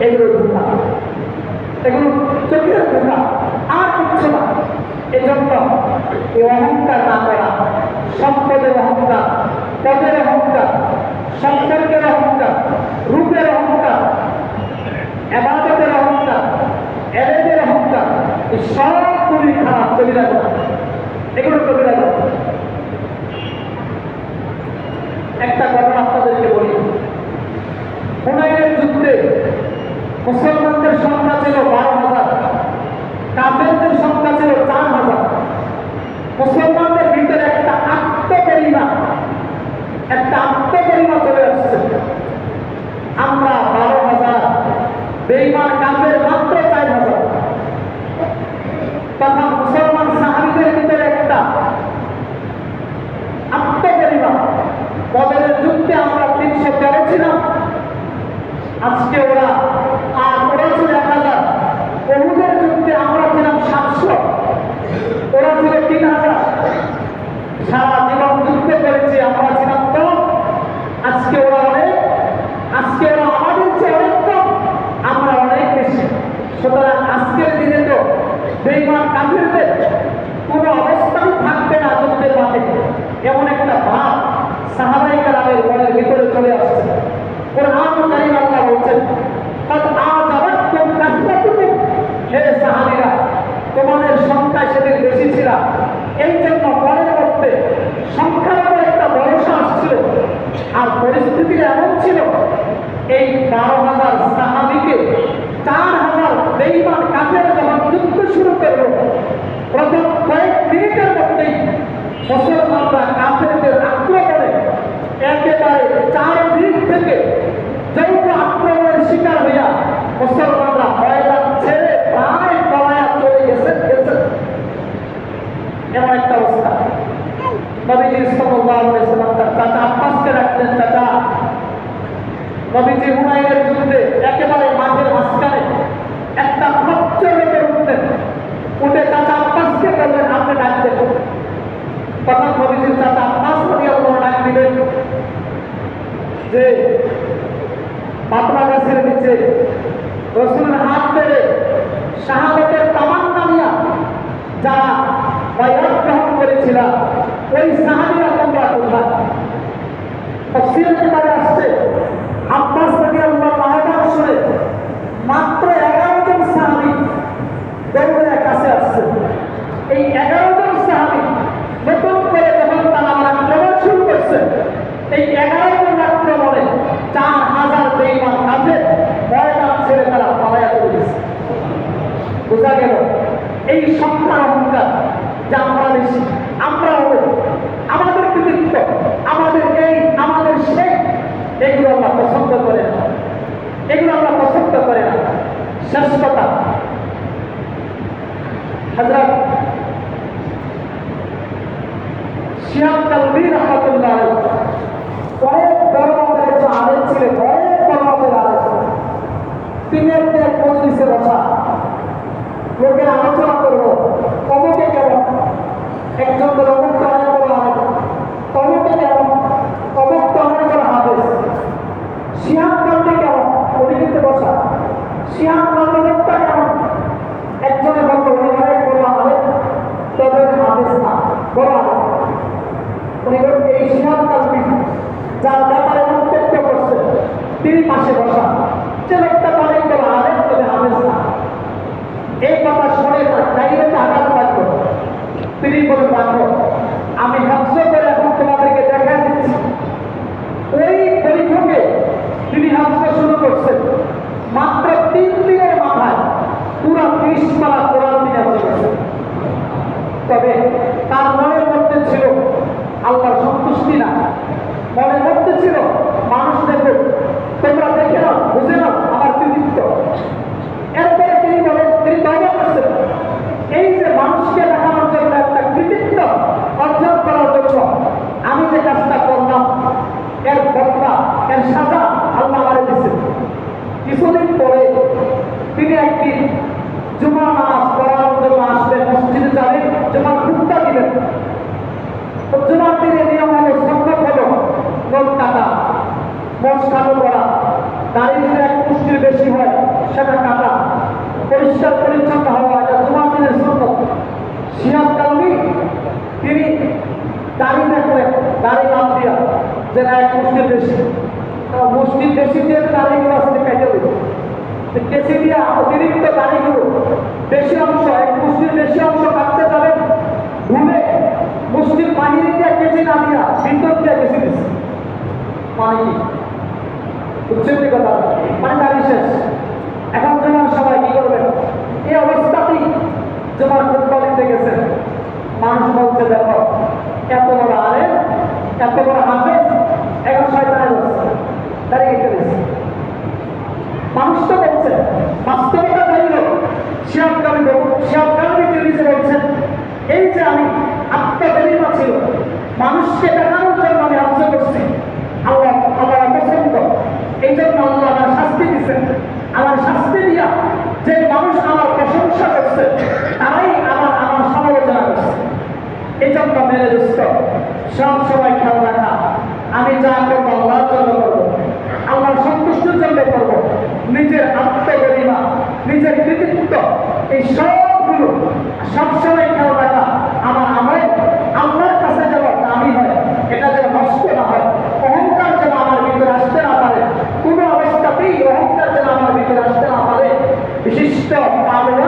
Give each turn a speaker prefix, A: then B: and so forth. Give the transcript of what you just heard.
A: এগুলো ধোকা এগুলো চোখের ধোকা আর কিচ্ছু না এই জন্য এই অহংকার না করা সম্পদের অহংকার পদের অহংকার সম্পর্কের অহংকার রূপের অহংকার এবাদতের এলেদের অহংকার এই সবগুলি খারাপ কবিরা এগুলো কবিরা একটা ঘটনা আপনাদেরকে বলি হুনাইনের যুদ্ধে মুসলমানদের সংখ্যা ছিল বারো হাজার কাফেরদের সংখ্যা ছিল চার হাজার মুসলমানদের ভিতরে একটা আত্মপরিমা একটা আত্মপরিমা চলে আসছে আমরা বারো হাজার বেইমান কাফের মাত্র চার হাজার তখন মুসলমান সাহাবিদের ভিতরে একটা আত্মপরিমা বদলের যুদ্ধে আমরা তিনশো তেরো ছিলাম আজকে ওরা আর ওরা ছিল এক হাজার বহুদের যুদ্ধে আমরা ছিলাম সাতশো ওরা ছিল তিন হাজার সারা জীবন করেছে আমরা ছিলাম কম আজকে ওরা অনেক, আজকে ওরা আমাদের চেয়ে অনেক কম, আমরা অনেক বেশি। সুতরাং আজকের দিনে তো বেইমান কাফিরদের কোনো অবস্থান থাকবে না যুদ্ধের মাঠে। এমন একটা ভাব সাহাবাই কালামের মনের ভিতরে চলে আসছে। কোরআন পরিস্থিতি এমন ছিল, এই বারো হাজার সাহাবিকে চার হাজার বেইমান কাফের যখন যুদ্ধ শুরু করল, প্রথম কয়েক মিনিটের মধ্যেই মুসলমানরা কাফেরদের আক্রমণে একেবারে চার দিক থেকে যৌথ আক্রমণের শিকার হইয়া মুসলমানরা ময়দান ছেড়ে প্রায় পলায়া চলে গেছে গেছে এমন একটা অবস্থা নবীজি সাল্লাল্লাহু আলাইহি সাল্লাম তার চাচা আব্বাসকে রাখলেন চাচা নবীজি হুনাইনের একেবারে মাঠের মাঝখানে একটা খচ্চ রেখে উঠলেন উঠে চাচা আব্বাসকে বললেন, আপনি ডাকতে তখন নবীজির চাচা আব্বাস রাদিয়াল্লাহু ডাক দিলেন যে পাতলা গাছের নিচে রসুলের হাত ধরে শাহাদতের তামান্না নিয়া যারা বয়াত গ্রহণ করেছিল ওই সাহাবিরা তোমরা কোথায় তফসিলের কিতাবে আসছে আব্বাস রাদিয়াল্লাহু আহ্বান শুনে মাত্র এগারো জন সাহাবি দৌড়ে কাছে আসছে এই এগারো জন সাহাবি নতুন করে যখন তারা আমার আক্রমণ শুরু করছে এই এগারো জন আক্রমণে চার হাজার বেইমান কাছে ময়দান ছেড়ে তারা পালাইয়া চলে গেছে বোঝা গেল এই সংখ্যার অহংকার যে আমরা বেশি। আমরা আমাদের কৃতিত্ব, আমাদের এই আমাদের শেখ এগুলো আমরা পছন্দ করে না। এগুলো আমরা পছন্দ করে না। কথা। হজরত শিয়াম কালবি রহমতুল্লাহ অনেক বড় একজন আলেম ছিলেন অনেক বড় আলেম। তিনি একটা এক মজলিসে বসা। আলোচনা করব অমুকে কেমন একজন বলে অমুক তো অনেক বড় আলেম অমুকে কেমন অমুক তো অনেক বড় হাফেজ শিয়াম কালবি কেমন উনি কিন্তু বসা শিয়াম কালবি লোকটা কেমন একজনে বলল উনি অনেক বড় আলেম তবে হাফেজ না বড় আলেম উনি এই শিহাব কালবি যার ব্যাপারে মন্তব্য করছে তিনি পাশে বসা যে লোকটা অনেক বড় আলেম তবে হাফেজ না এই কথা শুনে তার ডাইরেক্ট আঘাত লাগল তিনি বলে রাখো আমি হাস্য করে এখন তোমাদেরকে দেখা দিচ্ছি ওই বৈঠকে তিনি হাস্য শুরু করছেন মাত্র তিন দিনের মাথায় পুরো ত্রিশ পারা কোরআন নিয়ে চলেছে তবে তার মনের মধ্যে ছিল আল্লাহর সন্তুষ্টি না মনের মধ্যে ছিল মানুষ দেখো তোমরা দেখে নাও বুঝে নাও আমার কৃতিত্ব এরপরে তিনি বলেন তিনি তবা করছেন এই যে মানুষকে দেখানোর জন্য একটা কৃতিত্ব অর্জন করার জন্য আমি যে কাজটা করলাম এর বদলা এর সাজা আল্লাহ আমারে দিয়েছেন কিছুদিন পরে তিনি একদিন জুমা নামাজ পড়ানোর জন্য আসবেন মসজিদে যাবেন জুমার খুঁজটা দিবেন তো জুমার দিনে নিয়ম হলো সংখ্যক হলো নোট টাকা বেশি হয় সেটা কাটা পরিষ্কার পরিচ্ছন্ন হওয়া এটা জুমার দিনের সুন্নত সিয়াম কালমি তিনি দাড়ি দেখলেন দাড়ি নাম দিয়া যে না এক মুষ্টির মানে মানে এখন সবাই কি করবেন? এই অবস্থাতেই জমার ফুটবল দিতে গেছেন। মানুষ বলছে, দেখো, এত বড় আলেম, এত বড় হাফেজ এখন শয়তানের বলছে দাঁড়িয়ে ফেলেছে মানুষ তো বলছে বাস্তবতা যাই হোক শিয়াব কামি শিয়াব কামি নিজে বলছেন এই যে আমি আত্মবেদনা ছিল মানুষকে দেখানোর জন্য আমি আজ্ঞা করছি আল্লাহ আল্লাহ পছন্দ এই জন্য আল্লাহ আমার শাস্তি দিচ্ছেন আমার শাস্তি দিয়া যে মানুষ আমার প্রশংসা করছে তারাই আমার আমার সমালোচনা করছে মেরে দুষ্ট। সব সময় খেয়াল রাখা। আমি যা করব আল্লাহর জন্য করব আল্লাহর সন্তুষ্টির জন্য করব। নিজের আত্মগরিমা নিজের কৃতিত্ব, এই সবগুলো সবসময় খেয়াল রাখা। আমার আমল আল্লাহর কাছে যেন দামি হয়, এটা যেন নষ্ট না হয়, অহংকার যেন আমার ভিতরে আসতে না পারে, কোনো অবস্থাতেই অহংকার যেন আমার ভিতরে আসতে না পারে। বিশিষ্ট ছিল